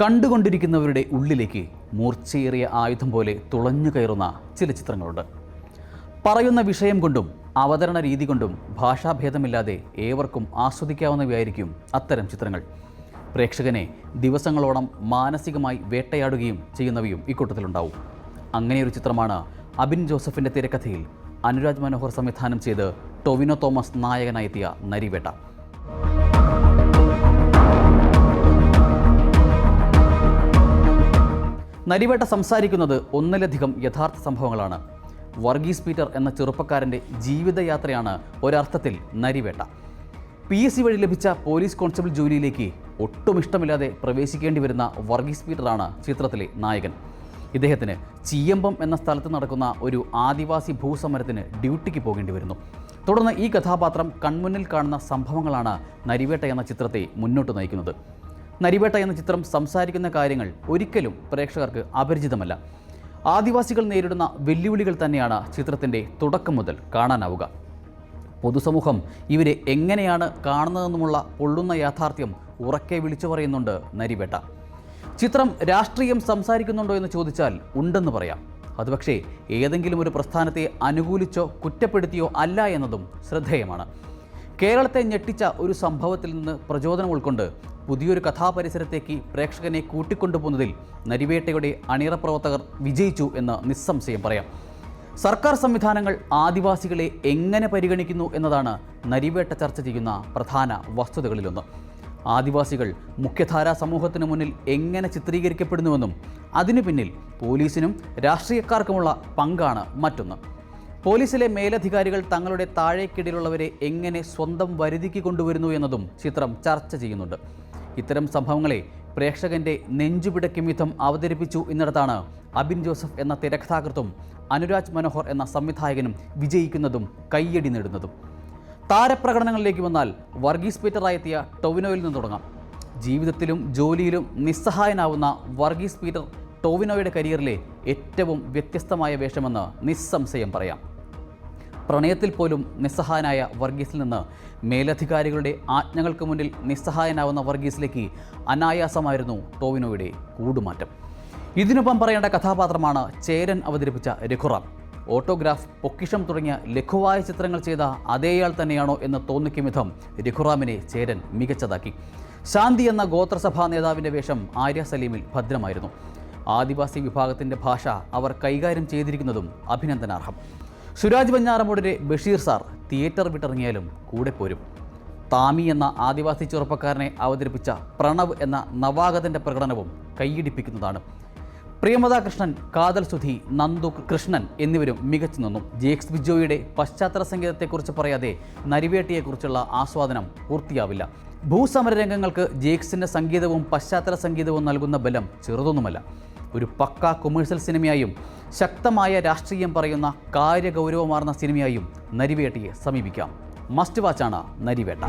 കണ്ടുകൊണ്ടിരിക്കുന്നവരുടെ ഉള്ളിലേക്ക് മൂർച്ചയേറിയ ആയുധം പോലെ തുളഞ്ഞു കയറുന്ന ചില ചിത്രങ്ങളുണ്ട്. പറയുന്ന വിഷയം കൊണ്ടും അവതരണ രീതി കൊണ്ടും ഭാഷാഭേദമില്ലാതെ ഏവർക്കും ആസ്വദിക്കാവുന്നവയായിരിക്കും അത്തരം ചിത്രങ്ങൾ. പ്രേക്ഷകനെ ദിവസങ്ങളോളം മാനസികമായി വേട്ടയാടുകയും ചെയ്യുന്നവയും ഇക്കൂട്ടത്തിലുണ്ടാവും അങ്ങനെയൊരു ചിത്രമാണ് അബിൻ ജോസഫിന്റെ തിരക്കഥയിൽ അനുരാജ് മനോഹർ സംവിധാനം ചെയ്ത് ടൊവിനോ തോമസ് നായകനായെത്തിയ നരിവേട്ട. നരിവേട്ട സംസാരിക്കുന്നത് ഒന്നിലധികം യഥാർത്ഥ സംഭവങ്ങളാണ്. വർഗീസ് പീറ്റർ എന്ന ചെറുപ്പക്കാരന്റെ ജീവിതയാത്രയാണ് ഒരർത്ഥത്തിൽ നരിവേട്ട. പി എസ് സി വഴി ലഭിച്ച പോലീസ് കോൺസ്റ്റബിൾ ജോലിയിലേക്ക് ഒട്ടും ഇഷ്ടമില്ലാതെ പ്രവേശിക്കേണ്ടി വരുന്ന വർഗീസ് പീറ്ററാണ് ചിത്രത്തിലെ നായകൻ. ഇദ്ദേഹത്തിന് ചീയമ്പം എന്ന സ്ഥലത്ത് നടക്കുന്ന ഒരു ആദിവാസി ഭൂസമരത്തിന് ഡ്യൂട്ടിക്ക് പോകേണ്ടി വരുന്നു. തുടർന്ന് ഈ കഥാപാത്രം കൺമുന്നിൽ കാണുന്ന സംഭവങ്ങളാണ് നരിവേട്ട എന്ന ചിത്രത്തെ മുന്നോട്ട് നയിക്കുന്നത്. നരിവേട്ട എന്ന ചിത്രം സംസാരിക്കുന്ന കാര്യങ്ങൾ ഒരിക്കലും പ്രേക്ഷകർക്ക് അപരിചിതമല്ല. ആദിവാസികൾ നേരിടുന്ന വെല്ലുവിളികൾ തന്നെയാണ് ചിത്രത്തിന്റെ തുടക്കം മുതൽ കാണാനാവുക. പൊതുസമൂഹം ഇവരെ എങ്ങനെയാണ് കാണുന്നതെന്നുമുള്ള പൊള്ളുന്ന യാഥാർത്ഥ്യം ഉറക്കെ വിളിച്ചു പറയുന്നുണ്ട് നരിവേട്ട. ചിത്രം രാഷ്ട്രീയം സംസാരിക്കുന്നുണ്ടോ എന്ന് ചോദിച്ചാൽ ഉണ്ടെന്ന് പറയാം. അതുപക്ഷേ ഏതെങ്കിലും ഒരു പ്രസ്ഥാനത്തെ അനുകൂലിച്ചോ കുറ്റപ്പെടുത്തിയോ അല്ല എന്നതും ശ്രദ്ധേയമാണ്. കേരളത്തെ ഞെട്ടിച്ച ഒരു സംഭവത്തിൽ നിന്ന് പ്രചോദനം ഉൾക്കൊണ്ട് പുതിയൊരു കഥാപരിസരത്തേക്ക് പ്രേക്ഷകനെ കൂട്ടിക്കൊണ്ടുപോകുന്നതിൽ നരിവേട്ടയുടെ അണിയറ പ്രവർത്തകർ വിജയിച്ചു എന്ന് നിസ്സംശയം പറയാം. സർക്കാർ സംവിധാനങ്ങൾ ആദിവാസികളെ എങ്ങനെ പരിഗണിക്കുന്നു എന്നതാണ് നരിവേട്ട ചർച്ച ചെയ്യുന്ന പ്രധാന വസ്തുതകളിലൊന്ന്. ആദിവാസികൾ മുഖ്യധാരാ സമൂഹത്തിന് മുന്നിൽ എങ്ങനെ ചിത്രീകരിക്കപ്പെടുന്നുവെന്നും അതിനു പിന്നിൽ പോലീസിനും രാഷ്ട്രീയക്കാർക്കുമുള്ള പങ്കാണ് മറ്റൊന്ന്. പോലീസിലെ മേലധികാരികൾ തങ്ങളുടെ താഴേക്കിടയിലുള്ളവരെ എങ്ങനെ സ്വന്തം വരുതിക്ക് കൊണ്ടുവരുന്നു എന്നതും ചിത്രം ചർച്ച ചെയ്യുന്നുണ്ട്. ഇത്തരം സംഭവങ്ങളെ പ്രേക്ഷകന്റെ നെഞ്ചുപിടയ്ക്കും വിധം അവതരിപ്പിച്ചു എന്നിടത്താണ് അബിൻ ജോസഫ് എന്ന തിരക്കഥാകൃത്തും അനുരാജ് മനോഹർ എന്ന സംവിധായകനും വിജയിക്കുന്നതും കയ്യടി നേടുന്നതും. താരപ്രകടനങ്ങളിലേക്ക് വന്നാൽ വർഗീസ് പീറ്ററായെത്തിയ ടൊവിനോയിൽ നിന്ന് തുടങ്ങാം. ജീവിതത്തിലും ജോലിയിലും നിസ്സഹായനാവുന്ന വർഗീസ് പീറ്റർ ടോവിനോയുടെ കരിയറിലെ ഏറ്റവും വ്യത്യസ്തമായ വേഷമെന്ന് നിസ്സംശയം പറയാം. പ്രണയത്തിൽ പോലും നിസ്സഹായനായ വർഗീസിൽ നിന്ന് മേലധികാരികളുടെ ആജ്ഞകൾക്ക് മുന്നിൽ നിസ്സഹായനാവുന്ന വർഗീസിലേക്ക് അനായാസമായിരുന്നു ടോവിനോയുടെ കൂടുമാറ്റം. ഇതിനൊപ്പം പറയേണ്ട കഥാപാത്രമാണ് ചേരൻ അവതരിപ്പിച്ച രഘുറാം. ഓട്ടോഗ്രാഫ് പൊക്കിഷം തുടങ്ങിയ ലഘുവായ ചിത്രങ്ങൾ ചെയ്ത അതേയാൾ തന്നെയാണോ എന്ന് തോന്നിക്കും വിധം രഘുറാമിനെ ചേരൻ മികച്ചതാക്കി. ശാന്തി എന്ന ഗോത്രസഭാ നേതാവിന്റെ വേഷം ആര്യ സലീമിൽ ഭദ്രമായിരുന്നു. ആദിവാസി വിഭാഗത്തിന്റെ ഭാഷ അവർ കൈകാര്യം ചെയ്തിരിക്കുന്നതും അഭിനന്ദനാർഹം. സുരാജ് ബഞ്ഞാറമൂടിന്റെ ബഷീർ സാർ തിയേറ്റർ വിട്ടിറങ്ങിയാലും കൂടെ പോരും. താമി എന്ന ആദിവാസി ചെറുപ്പക്കാരനെ അവതരിപ്പിച്ച പ്രണവ് എന്ന നവാഗതന്റെ പ്രകടനവും കൈയിടിപ്പിക്കുന്നതാണ്. പ്രിയമതാ കൃഷ്ണൻ കാതൽ സുധി നന്ദു കൃഷ്ണൻ എന്നിവരും മികച്ചു നിന്നു. ജേക്സ് ബിജോയുടെ പശ്ചാത്തല സംഗീതത്തെക്കുറിച്ച് പറയാതെ നരിവേട്ടിയെക്കുറിച്ചുള്ള ആസ്വാദനം പൂർത്തിയാവില്ല. ഭൂസമര രംഗങ്ങൾക്ക് ജേക്സിന്റെ സംഗീതവും പശ്ചാത്തല സംഗീതവും നൽകുന്ന ബലം ചെറുതൊന്നുമല്ല. ഒരു പക്കാ കൊമേഴ്സ്യൽ സിനിമയായും ശക്തമായ രാഷ്ട്രീയം പറയുന്ന കാര്യഗൗരവമാർന്ന സിനിമയായും നരിവേട്ടയെ സമീപിക്കാം. മസ്റ്റ് വാച്ചാണ് നരിവേട്ട.